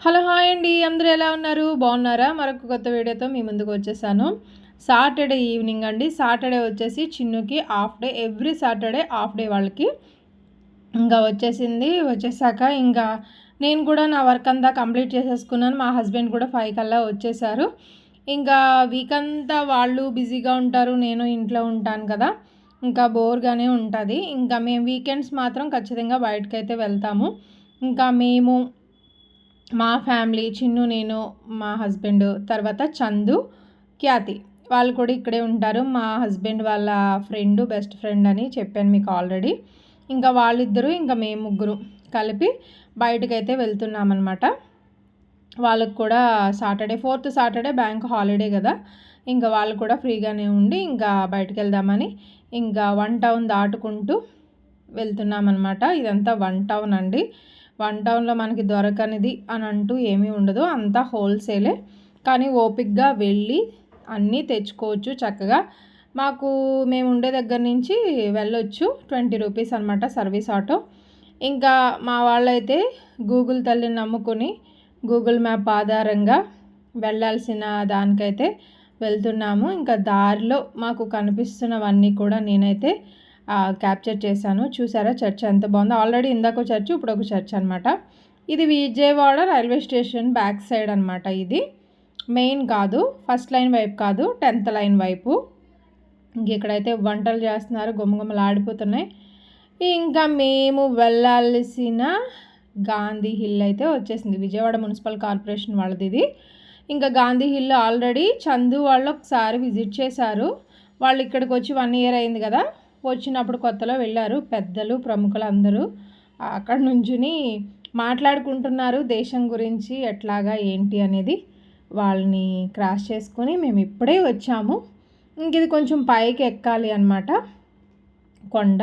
Hello hi అండి. అందరూ ఎలా ఉన్నారు? బాగున్నారా? మరొక కొత్త వీడియోతో మీ ముందుకు వచ్చేసాను. సాటర్డే ఈవినింగ్ అండి. సాటర్డే వచ్చేసి చిన్నుకి half day. Every Saturday half day వాళ్ళకి. ఇంకా వచ్చేసింది. వచ్చేసాక ఇంకా నేను కూడా నా వర్క్ అంతా కంప్లీట్ చేసేసుకున్నాను. మా హస్బెండ్ కూడా ఫైవ్ కల్లా వచ్చేసారు. ఇంకా వీక్ అంతా వాళ్ళు బిజీగా ఉంటారు. నేను ఇంట్లో ఉంటాను కదా. ఇంకా బోర్గానే ఉంటుంది. ఇంకా మేము వీకెండ్స్ మాత్రం ఖచ్చితంగా బయటకైతే వెళ్తాము. ఇంకా మేము మా ఫ్యామిలీ చిన్ను నేను మా హస్బెండ్ తర్వాత చందు ఖ్యాతి. వాళ్ళు కూడా ఇక్కడే ఉంటారు. మా హస్బెండ్ వాళ్ళ ఫ్రెండ్ బెస్ట్ ఫ్రెండ్ అని చెప్పాను మీకు ఆల్రెడీ. ఇంకా వాళ్ళిద్దరూ ఇంకా మేము ముగ్గురు కలిపి బయటకైతే వెళ్తున్నామన్నమాట. వాళ్ళకు కూడా Saturday fourth Saturday bank holiday కదా. ఇంకా వాళ్ళు కూడా ఫ్రీగానే ఉండి ఇంకా బయటకు వెళ్దామని ఇంకా వన్ టౌన్ దాటుకుంటూ వెళ్తున్నామన్నమాట. ఇదంతా వన్ టౌన్ అండి. వన్ టౌన్లో మనకి దొరకనిది అని అంటూ ఏమీ ఉండదు. అంతా హోల్సేలే. కానీ ఓపిక్గా వెళ్ళి అన్నీ తెచ్చుకోవచ్చు చక్కగా. మాకు మేము ఉండే దగ్గర నుంచి వెళ్ళొచ్చు. ట్వంటీ రూపీస్ అనమాట సర్వీస్ ఆటో. ఇంకా మా వాళ్ళైతే గూగుల్ తల్లిని నమ్ముకొని గూగుల్ మ్యాప్ ఆధారంగా వెళ్ళాల్సిన దానికైతే వెళ్తున్నాము. ఇంకా దారిలో మాకు కనిపిస్తున్నవన్నీ కూడా నేనైతే క్యాప్చర్ చేశాను. చూసారా? చర్చ్ ఎంత బాగుందో. ఆల్రెడీ ఇందాక చర్చ్ ఇప్పుడు ఒక చర్చ్ అనమాట ఇది Vijayawada railway station back side అనమాట ఇది. మెయిన్ కాదు. ఫస్ట్ లైన్ వైపు కాదు. టెన్త్ లైన్ వైపు. ఇంక ఇక్కడైతే వంటలు చేస్తున్నారు గుమ్మగుమ్మలు ఆడిపోతున్నాయి. ఇంకా మేము వెళ్ళాల్సిన గాంధీ హిల్ అయితే వచ్చేసింది. విజయవాడ మున్సిపల్ కార్పొరేషన్ వాళ్ళది ఇది. ఇంకా గాంధీ హిల్ ఆల్రెడీ చందు వాళ్ళు ఒకసారి విజిట్ చేశారు. వాళ్ళు ఇక్కడికి వచ్చి వన్ ఇయర్ అయింది కదా. వచ్చినప్పుడు కొత్తలో వెళ్ళారు. పెద్దలు ప్రముఖులు అందరూ అక్కడ నుంచుని మాట్లాడుకుంటున్నారు. దేశం గురించి ఎట్లాగా ఏంటి అనేది వాళ్ళని క్రాస్ చేసుకొని మేము ఇప్పుడే వచ్చాము. ఇంక ఇది కొంచెం పైకి ఎక్కాలి అనమాట కొండ.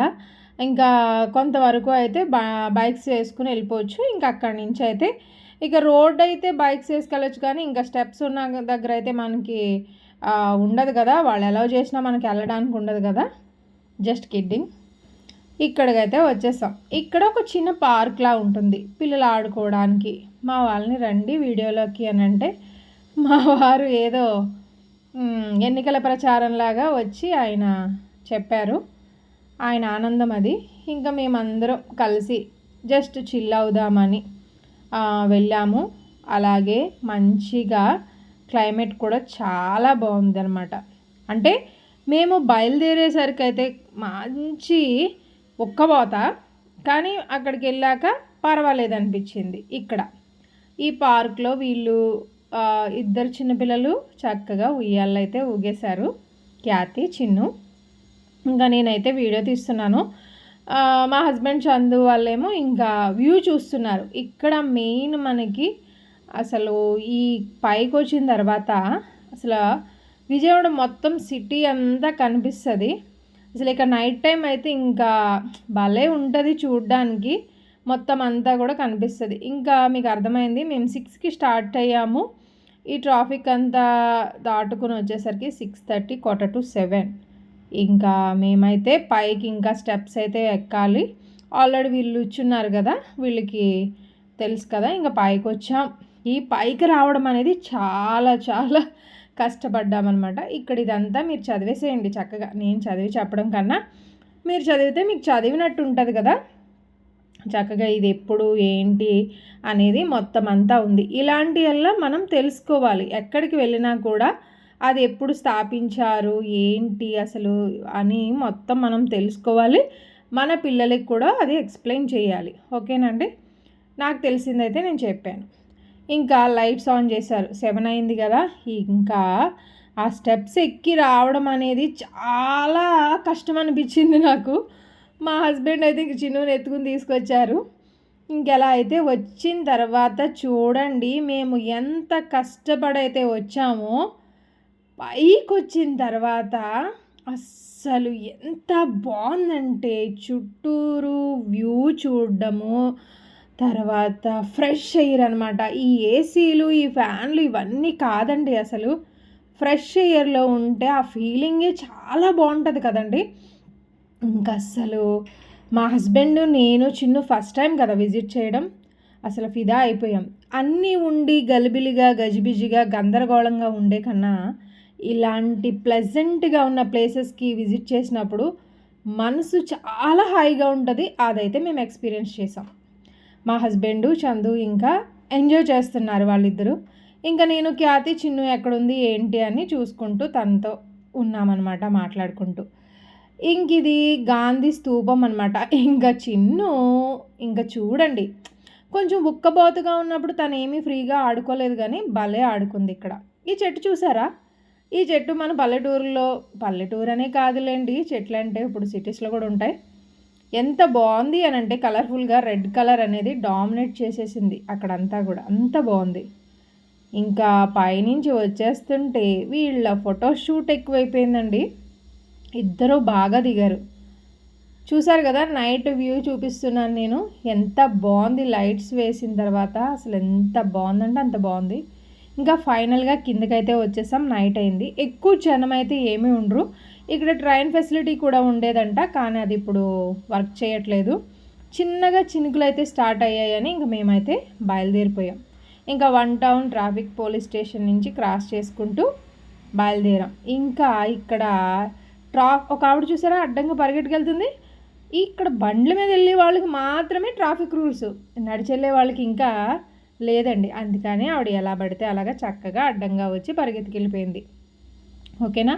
ఇంకా కొంతవరకు అయితే బా బైక్స్ వేసుకుని వెళ్ళిపోవచ్చు. ఇంకా అక్కడి నుంచి అయితే ఇక రోడ్ అయితే బైక్స్ వేసుకెళ్ళచ్చు కానీ ఇంకా స్టెప్స్ ఉన్న దగ్గర అయితే మనకి ఉండదు కదా. వాళ్ళు ఎలా చేసినా మనకి వెళ్ళడానికి ఉండదు కదా. జస్ట్ కిడ్డింగ్ ఇక్కడికైతే వచ్చేసాం. ఇక్కడ ఒక చిన్న పార్క్లా ఉంటుంది. పిల్లలు ఆడుకోవడానికి. మా వాళ్ళని రండి వీడియోలోకి అని అంటే మా వారు ఏదో ఎన్నికల ప్రచారంలాగా వచ్చి ఆయన చెప్పారు. ఆయన ఆనందం అది. ఇంకా మేమందరం కలిసి జస్ట్ చిల్ అవుదామని వెళ్ళాము. అలాగే మంచిగా క్లైమేట్ కూడా చాలా బాగుందనమాట అంటే మేము బయలుదేరేసరికి అయితే మంచి ఉక్కబోత కానీ అక్కడికి వెళ్ళాక పర్వాలేదు అనిపించింది ఇక్కడ. ఈ పార్క్లో వీళ్ళు ఇద్దరు చిన్నపిల్లలు చక్కగా ఉయ్యాళ్ళు అయితే ఊగేశారు. ఖ్యాతి చిన్ను. ఇంకా నేనైతే వీడియో తీస్తున్నాను. మా హస్బెండ్ చందు వాళ్ళేమో ఇంకా వ్యూ చూస్తున్నారు. ఇక్కడ మెయిన్ మనకి అసలు ఈ పైకి వచ్చిన తర్వాత అసలు విజయవాడ మొత్తం సిటీ అంతా కనిపిస్తుంది. అసలు ఇక నైట్ టైం అయితే ఇంకా భలే ఉంటుంది చూడ్డానికి. మొత్తం అంతా కూడా కనిపిస్తుంది. ఇంకా మీకు అర్థమైంది మేము సిక్స్కి స్టార్ట్ అయ్యాము. ఈ ట్రాఫిక్ అంతా దాటుకుని వచ్చేసరికి six thirty quarter to seven ఇంకా మేమైతే పైకి ఇంకా స్టెప్స్ అయితే ఎక్కాలి. ఆల్రెడీ వీళ్ళు ఇచ్చున్నారు కదా వీళ్ళకి తెలుసు కదా ఇంకా పైకి వచ్చాం. ఈ పైకి రావడం అనేది చాలా చాలా కష్టపడ్డామన్నమాట. ఇక్కడ ఇదంతా మీరు చదివేసేయండి చక్కగా. నేను చదివి చెప్పడం కన్నా మీరు చదివితే మీకు చదివినట్టు ఉంటుంది కదా. చక్కగా ఇది ఎప్పుడు ఏంటి అనేది మొత్తం అంతా ఉంది. ఇలాంటి వల్ల మనం తెలుసుకోవాలి. ఎక్కడికి వెళ్ళినా కూడా అది ఎప్పుడు స్థాపించారు ఏంటి అసలు అని మొత్తం మనం తెలుసుకోవాలి. మన పిల్లలకి కూడా అది ఎక్స్ప్లెయిన్ చేయాలి. ఓకేనండి నాకు తెలిసిందైతే నేను చెప్పాను. ఇంకా లైట్స్ ఆన్ చేశారు. సెవెన్ అయింది కదా. ఇంకా ఆ స్టెప్స్ ఎక్కి రావడం అనేది చాలా కష్టం అనిపించింది నాకు. మా హస్బెండ్ అయితే చిన్నుని ఎత్తుకుని తీసుకొచ్చారు. ఇంకెలా అయితే వచ్చిన తర్వాత చూడండి మేము ఎంత కష్టపడైతే వచ్చామో పైకి వచ్చిన తర్వాత అస్సలు ఎంత బాగుందంటే చుట్టూరు వ్యూ చూడడము తర్వాత ఫ్రెష్ ఎయిర్ అనమాట ఈ ఏసీలు ఈ ఫ్యాన్లు ఇవన్నీ కాదండి అసలు. ఫ్రెష్ ఎయిర్లో ఉంటే ఆ ఫీలింగే చాలా బాగుంటుంది కదండి. ఇంకా అసలు మా హస్బెండ్ నేను చిన్ను ఫస్ట్ టైం కదా విజిట్ చేయడం. అసలు ఫిదా అయిపోయాం. అన్నీ ఉండి గలిబిలిగా గజిబిజిగా గందరగోళంగా ఉండే కన్నా ఇలాంటి ప్లెజెంట్గా ఉన్న ప్లేసెస్కి విజిట్ చేసినప్పుడు మనసు చాలా హాయిగా ఉంటుంది. అదైతే మేము ఎక్స్పీరియన్స్ చేసాం. మా హస్బెండు చందు ఇంకా ఎంజాయ్ చేస్తున్నారు వాళ్ళిద్దరూ. ఇంకా నేను ఖ్యాతి చిన్ను ఎక్కడుంది ఏంటి అని చూసుకుంటూ తనతో ఉన్నామన్నమాట మాట్లాడుకుంటూ. ఇంక ఇది గాంధీ స్తూపం అనమాట ఇంకా చిన్ను ఇంకా చూడండి. కొంచెం ఉక్కబోతుగా ఉన్నప్పుడు తను ఏమీ ఫ్రీగా ఆడుకోలేదు కానీ భలే ఆడుకుంది ఇక్కడ. ఈ చెట్టు చూసారా? ఈ చెట్టు మన పల్లెటూరులో పల్లెటూరు అనే కాదులేండి చెట్లు అంటే ఇప్పుడు సిటీస్లో కూడా ఉంటాయి. ఎంత బాగుంది అని అంటే కలర్ఫుల్గా రెడ్ కలర్ అనేది డామినేట్ చేసేసింది అక్కడంతా కూడా. అంత బాగుంది. ఇంకా పైనుంచి వచ్చేస్తుంటే వీళ్ళ ఫోటోషూట్ ఎక్కువైపోయిందండి. ఇద్దరు బాగా దిగారు. చూసారు కదా నైట్ వ్యూ చూపిస్తున్నాను నేను. ఎంత బాగుంది లైట్స్ వేసిన తర్వాత. అసలు ఎంత బాగుందంటే అంత బాగుంది. ఇంకా ఫైనల్గా కిందకైతే వచ్చేసాం నైట్ అయింది. ఎక్కువ జనం అయితే ఏమీ ఉండరు. ఇక్కడ ట్రైన్ ఫెసిలిటీ కూడా ఉండేదంట కానీ అది ఇప్పుడు వర్క్ చేయట్లేదు. చిన్నగా చినుకులు అయితే స్టార్ట్ అయ్యాయని ఇంకా మేమైతే బయలుదేరిపోయాం. ఇంకా one town traffic police station నుంచి క్రాస్ చేసుకుంటూ బయలుదేరాం. ఇంకా ఇక్కడ ట్రా ఒక ఆవిడ చూసారా? అడ్డంగా పరిగెట్టుకెళ్తుంది. ఇక్కడ బండ్ల మీద వెళ్ళే వాళ్ళకి మాత్రమే ట్రాఫిక్ రూల్స్. నడిచెళ్ళే వాళ్ళకి ఇంకా లేదండి. అందుకని ఆవిడ ఎలా పడితే అలాగా చక్కగా అడ్డంగా వచ్చి పరిగెత్తుకెళ్ళిపోయింది. ఓకేనా?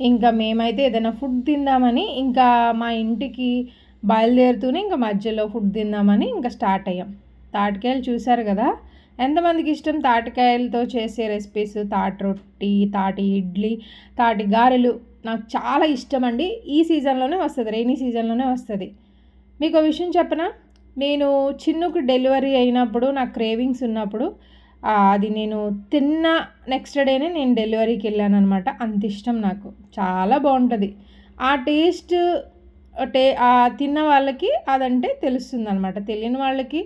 ఇంకా మేమైతే ఏదైనా ఫుడ్ తిందామని ఇంకా మా ఇంటికి బయలుదేరుతూనే ఇంకా మధ్యలో ఫుడ్ తిందామని ఇంకా స్టార్ట్ అయ్యాం. తాటికాయలు చూశారు కదా? ఎంతమందికి ఇష్టం తాటికాయలతో చేసే రెసిపీస్? తాటి రొట్టి తాటి ఇడ్లీ తాటి గారెలు నాకు చాలా ఇష్టం అండి ఈ సీజన్లోనే వస్తుంది రైనీ సీజన్లోనే వస్తుంది. మీకు విషయం చెప్పనా? నేను చిన్నుకు డెలివరీ అయినప్పుడు నాకు క్రేవింగ్స్ ఉన్నప్పుడు అది నేను తిన్న నెక్స్ట్ డేనే నేను డెలివరీకి వెళ్ళాను అనమాట అంత ఇష్టం నాకు. చాలా బాగుంటుంది. ఆ టేస్ట్ టే తిన్న వాళ్ళకి అదంటే తెలుస్తుంది అనమాట తెలియని వాళ్ళకి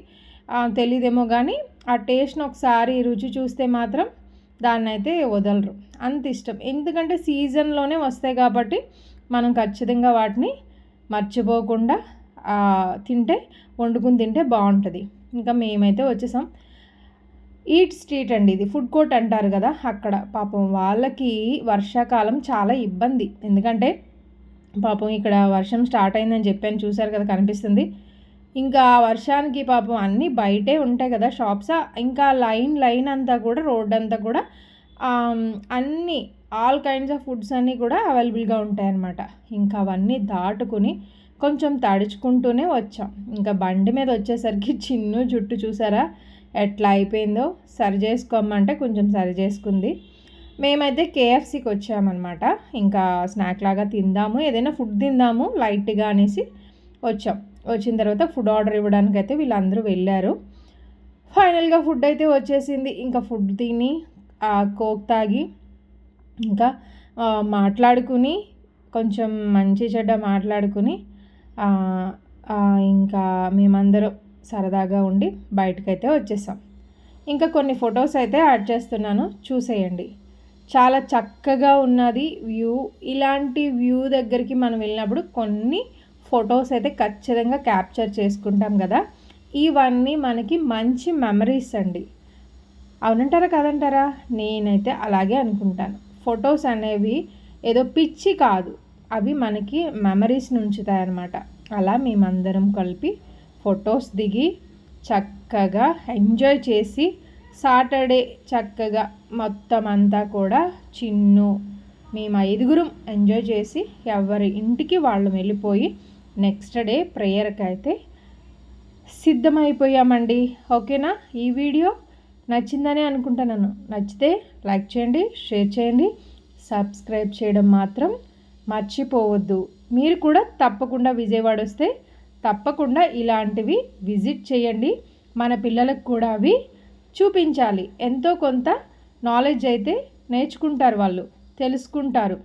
తెలియదేమో కానీ ఆ టేస్ట్ని ఒకసారి రుచి చూస్తే మాత్రం దాన్ని అయితే వదలరు. అంత ఇష్టం. ఎందుకంటే సీజన్లోనే వస్తాయి కాబట్టి మనం ఖచ్చితంగా వాటిని మర్చిపోకుండా తింటే వండుకుని తింటే బాగుంటుంది. ఇంకా మేమైతే వచ్చేసాం. ఈట్ స్ట్రీట్ అండి ఇది. ఫుడ్ కోర్ట్ అంటారు కదా అక్కడ. పాపం వాళ్ళకి వర్షాకాలం చాలా ఇబ్బంది. ఎందుకంటే పాపం ఇక్కడ వర్షం స్టార్ట్ అయిందని చెప్పాను చూశారు కదా కనిపిస్తుంది. ఇంకా వర్షానికి పాపం అన్నీ బయటే ఉంటాయి కదా షాప్స్. ఇంకా లైన్ లైన్ అంతా కూడా రోడ్ అంతా కూడా అన్నీ ఆల్ కైండ్స్ ఆఫ్ ఫుడ్స్ అన్నీ కూడా అవైలబుల్గా ఉంటాయి అన్నమాట ఇంకా అవన్నీ దాటుకుని కొంచెం తడుచుకుంటూనే వచ్చాం. ఇంకా బండి మీద వచ్చేసరికి చిన్ను జుట్టు చూసారా? ఎట్లా అయిపోయిందో సరి చేసుకోమంటే కొంచెం సరి చేసుకుంది. మేమైతే కేఎఫ్సీకి వచ్చామన్నమాట. ఇంకా స్నాక్ లాగా తిందాము ఏదైనా ఫుడ్ తిందాము లైట్గా అనేసి వచ్చాం. వచ్చిన తర్వాత ఫుడ్ ఆర్డర్ ఇవ్వడానికి అయితే వీళ్ళందరూ వెళ్ళారు. ఫైనల్గా ఫుడ్ అయితే వచ్చేసింది. ఇంకా ఫుడ్ తిని కోక్ తాగి ఇంకా మాట్లాడుకుని కొంచెం మంచి చెడ్డ మాట్లాడుకుని ఇంకా మేమందరం సరదాగా ఉండి బయటకైతే వచ్చేసాం. ఇంకా కొన్ని ఫొటోస్ అయితే యాడ్ చేస్తున్నాను. చూసేయండి. చాలా చక్కగా ఉన్నది వ్యూ. ఇలాంటి వ్యూ దగ్గరికి మనం వెళ్ళినప్పుడు కొన్ని ఫొటోస్ అయితే ఖచ్చితంగా క్యాప్చర్ చేసుకుంటాం కదా. ఇవన్నీ మనకి మంచి మెమరీస్ అండి. అవునంటారా కాదంటారా? నేనైతే అలాగే అనుకుంటాను. ఫొటోస్ అనేవి ఏదో పిచ్చి కాదు. అవి మనకి మెమరీస్ ఉంచుతాయన్నమాట అలా మేమందరం కలిపి ఫొటోస్ దిగి చక్కగా ఎంజాయ్ చేసి సాటర్డే చక్కగా మొత్తం అంతా కూడా చిన్ను మేము ఐదుగురం ఎంజాయ్ చేసి ఎవరి ఇంటికి వాళ్ళు వెళ్ళిపోయి నెక్స్ట్ డే ప్రేయర్కి అయితే సిద్ధమైపోయామండి. ఓకేనా? ఈ వీడియో నచ్చిందని అనుకుంటున్నాను. నచ్చితే లైక్ చేయండి షేర్ చేయండి సబ్స్క్రైబ్ చేయడం మాత్రం మర్చిపోవద్దు. మీరు కూడా తప్పకుండా విజయవాడ వస్తే తప్పకుండా ఇలాంటివి విజిట్ చేయండి. మన పిల్లలకు కూడా అవి చూపించాలి. ఎంతో కొంత నాలెడ్జ్ అయితే నేర్చుకుంటారు వాళ్ళు తెలుసుకుంటారు.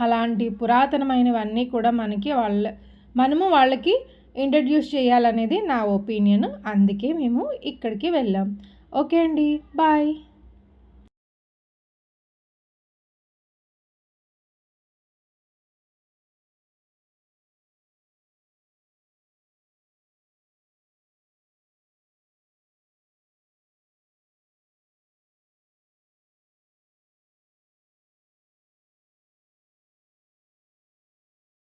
అలాంటి పురాతనమైనవన్నీ కూడా మనకి వాళ్ళ మనము వాళ్ళకి ఇంట్రడ్యూస్ చేయాలనేది నా ఒపీనియన్ అందుకే మేము ఇక్కడికి వెళ్ళాం. ఓకే అండి. బాయ్